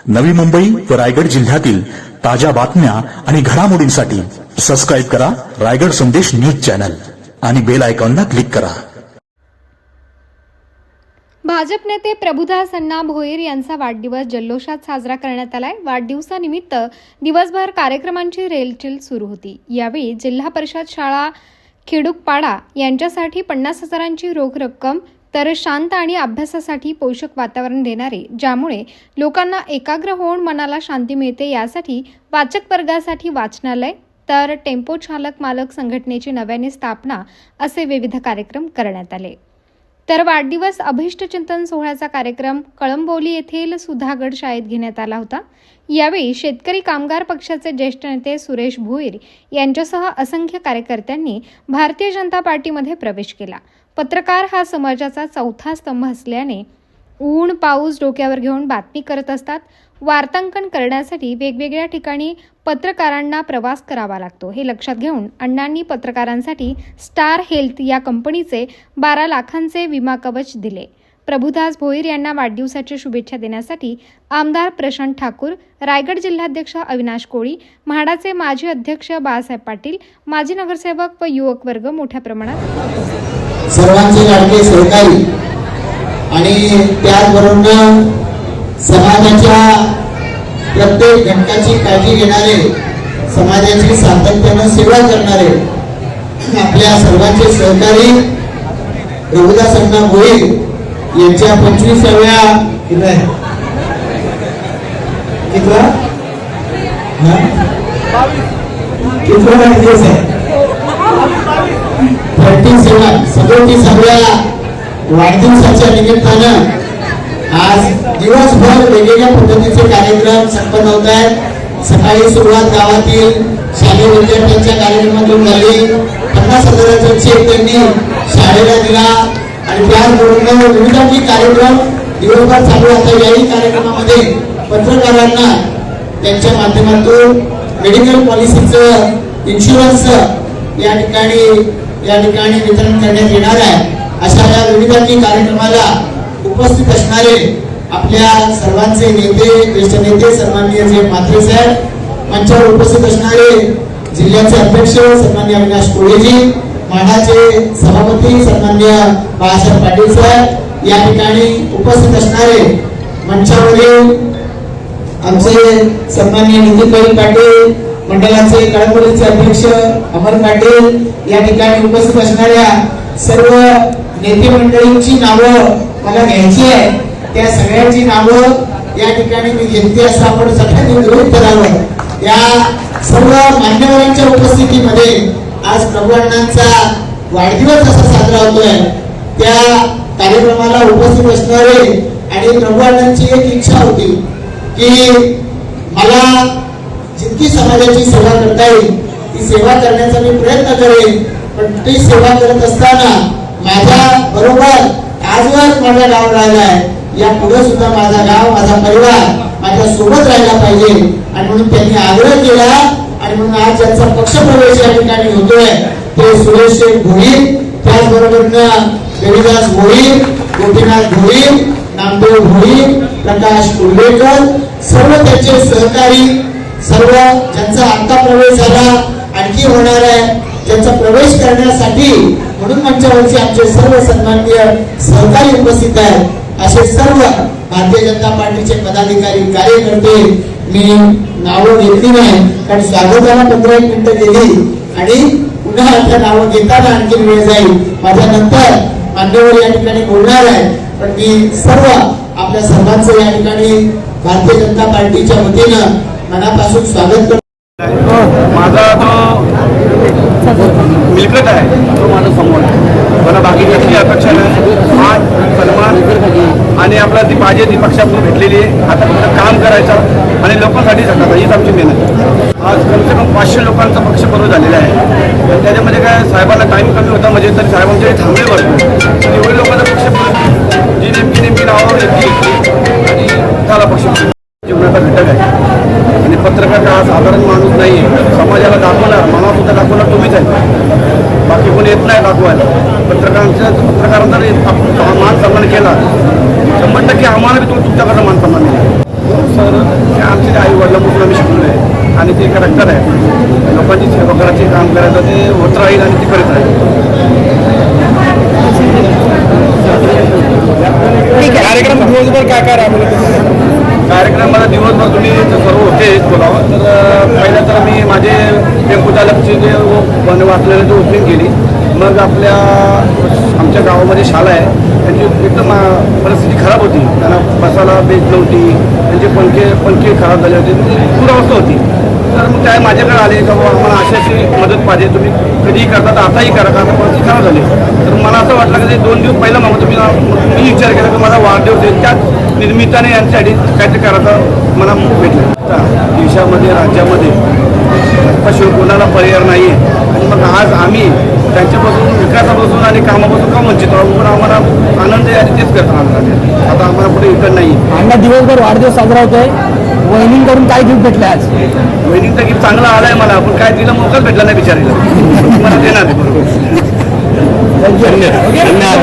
नवी मुंबई व रायगड जिल्ह्यातील ताज्या बातम्या आणि घडामोडींसाठी सबस्क्राईब करा रायगड संदेश न्यूज चॅनल आणि बेल आयकॉनला क्लिक करा. भाजप नेते प्रभुदास अण्णा भोईर यांचा वाढदिवस जल्लोषात साजरा करण्यात आलाय. वाढदिवसानिमित्त दिवसभर कार्यक्रमांची रेलचेल सुरू होती. यावेळी जिल्हा परिषद शाळा खेडूकपाडा यांच्यासाठी पन्नास हजारांची रोख रक्कम तर शांत आणि अभ्यासासाठी पोषक वातावरण देणारे ज्यामुळे लोकांना एकाग्र होऊन मनाला शांती मिळते यासाठी वाचक वर्गासाठी वाचनालय तर टेम्पो चालक मालक संघटनेची नव्याने स्थापना असे विविध कार्यक्रम करण्यात आले. तर वाढदिवस अभिष्ट चिंतन सोहळ्याचा कार्यक्रम कळंबोली येथील सुधागड शाळेत घेण्यात आला होता. यावेळी शेतकरी कामगार पक्षाचे ज्येष्ठ नेते सुरेश भोईर यांच्यासह असंख्य कार्यकर्त्यांनी भारतीय जनता पार्टीमध्ये प्रवेश केला. पत्रकार हा समाजाचा चौथा स्तंभ असल्याने ऊन पाऊस डोक्यावर घेऊन बातमी करत असतात. वार्तांकन करण्यासाठी वेगवेगळ्या ठिकाणी पत्रकारांना प्रवास करावा लागतो. हे लक्षात घेऊन अण्णांनी पत्रकारांसाठी स्टार हेल्थ या कंपनीचे बारा लाखांचे विमा कवच दिले. प्रभुदास भोईर यांना वाढदिवसाच्या शुभेच्छा देण्यासाठी आमदार प्रशांत ठाकूर रायगड जिल्हाध्यक्ष अविनाश कोळी म्हाडाचे माजी अध्यक्ष बाळासाहेब पाटील माजी नगरसेवक व युवक वर्ग मोठ्या प्रमाणात सर्वांचे लाडके सहकारी. आणि त्याचबरोबर समाजाच्या प्रत्येक घटकाची काळजी घेणारे समाजाची सातत्यानं सेवा करणारे आपल्या सर्वांचे सहकारी रघुदास अण्णा भोईर यांच्या पंचवीसाव्या किती कितवा हा? आहे? थर्टी सेवन सदोतीसाव्या वाढदिवसाच्या निमित्तानं आज दिवसभर वेगवेगळ्या पद्धतीचे कार्यक्रम संपन्न होत आहेत. सकाळी सुरुवात गावातील शालेय विद्यार्थ्यांच्या कार्यक्रमातून झाली. पन्नास हजाराचा चेक त्यांनी शाळेला दिला. आणि त्याचबरोबर विविध कार्यक्रम दिवसभर चालू होता याही कार्यक्रमामध्ये पत्रकारांना त्यांच्या माध्यमातून मेडिकल पॉलिसीचं इन्शुरन्स या ठिकाणी या ठिकाणी वितरण करण्यात येणार आहे. अशा या विविध कार्यक्रमाला उपस्थित असणारे आपल्या सर्वांचे नेते ज्येष्ठ नेते सन्माननीय जे म्हात्रे साहेब मंचावर उपस्थित असणारे जिल्ह्याचे अध्यक्ष सन्मान्य अविनाश कोळेजी माढाचे सभापती सन्मान्य बाळासाहेब पाटील साहेब या ठिकाणी उपस्थित असणारे मंचावरील आमचे सन्मान्य नितीनभाई पाटील मंडळाचे कळंबोलीचे अध्यक्ष अमर पाटील या ठिकाणी उपस्थित असणाऱ्या सर्व नेते मंडळींची नावं मला घ्यायची आहे त्या सगळ्यांची नावं या ठिकाणी मी घेतली असं आपण सगळ्यांनी गृहित करावं. या सर्व मान्यवरांच्या उपस्थितीमध्ये आज प्रभू अण्णांचा वाढदिवस असा साजरा होतोय. त्या कार्यक्रमाला उपस्थित असणारे आणि प्रभू अण्णांची एक इच्छा होती की मला जितकी समाजाची सेवा करता येईल ती सेवा करण्याचा मी प्रयत्न करेन. पण ती सेवा करत असताना माझ्या बरोबर आजवर माझा गाव राहिला आहे. या पुढे सुद्धा माझा गाव माझा परिवार माझ्या सोबत राहिला पाहिजे. आणि म्हणून त्यांनी आग्रह केला आणि म्हणून आज ज्यांचा पक्षप्रवेश या ठिकाणी होतोय ते सुरेश शेठ भोईर त्याचबरोबर देवीदास भोईर गोपीनाथ भोईर नामदेव भोईर प्रकाश कुर्लेकर सर्व त्यांचे सहकारी सर्व ज्यांचा आता प्रवेश झाला आणखी होणार आहे ज्यांचा प्रवेश करण्यासाठी म्हणून मंचावरचे आमचे सर्व सन्माननीय सहकारी उपस्थित आहेत. असे सर्व भारतीय जनता पार्टीचे पदाधिकारी कार्यकर्ते मी नावं घेतली नाही कारण स्वागताला पंधरा एक मिनिटं गेली आणि पुन्हा आता नावं घेताना आणखी वेळ जाईल. माझ्या नंतर मान्यवर या ठिकाणी बोलणार आहे पण मी सर्व आपल्या सर्वांचं या ठिकाणी भारतीय जनता पार्टीच्या वतीनं मनापासून स्वागत करतो. हो, माझा जो मिलकत आहे तो माझा समोर मला बाकी कसली अपेक्षा नाही मान सन्मान आणि आपला ती पाहिजे ती पक्षातून भेटलेली आहे. आता फक्त काम करायचं आणि लोकांसाठी जगायचं हीच आमची मेहनत आज कमसे कम पाचशे लोकांचा पक्ष बरोबर झालेला आहे. पण त्याच्यामध्ये काय साहेबांना टाईम कमी होता म्हणजे तरी साहेबांचे थांबले भरपूर. तर एवढे लोकांचा पक्ष जी नेमकी नेमकी नावावर येते आणि त्याला पक्ष जीवनाचा घटक आहे. हा साधारण माणूस नाही समाजाला दाखवणार मला सुद्धा दाखवणार तुम्हीच आहे. बाकी कोणी येत नाही दाखवायला. पत्रकारांच्या पत्रकारांचा मान सन्मान केला शंभर टक्के आम्हाला बी तुम- तुमच्याकडनं मान सन्मान तर ते आमचे आई वडिलांपासून आम्ही शिकलेलो आहे आणि ते करेक्टर आहे. लोकांची सेवा करायचे काम करायचं ते होत राहील आणि ते करत राहील कार्यक्रम दिवसभर काय काय राबवलं कार्यक्रम मला दिवसभर तुम्ही आहे बोलावं. तर पहिलं तर मी माझे टेम्पो चालकची जे वन वाचलेले जे ओपनिंग केली मग आपल्या आमच्या गावामध्ये शाळा आहे. त्यांची एकदम परिस्थिती खराब होती. त्यांना बसायला बेच नव्हती. त्यांचे पंखे पंखे खराब झाले होते. दुरावस्था होती. तर मग काय माझ्याकडे आले का बाबा आम्हाला अशी अशी मदत पाहिजे. तुम्ही कधीही करता तर आताही करा कारण परिस्थिती खराब झाली. मला असं वाटलं की ते दोन दिवस पहिला मागतो मी मी विचार केला की माझा वाढदिवस आहे त्याच निर्मिताने यांच्यासाठी काहीतरी करायचं मला भेटलं. देशामध्ये राज्यामध्ये शिवाय कोणाला पर्याय नाही आहे आणि मग आज आम्ही त्यांच्यापासून विकासापासून आणि कामापासून का वंचित आहोत? पण आम्हाला आनंद आहे आणि तेच करता आम्हाला आता आम्हाला पुढे इकडं नाही अण्णा दिवसभर वाढदिवस साजरा होतोय. वहिनींकडून काय गिफ्ट भेटलं आज? वहिनीचा गिफ्ट चांगला आलाय मला पण काय तिला मोकाच भेटला नाही बिचारीला. मला देणार आहे बरोबर धन्यवाद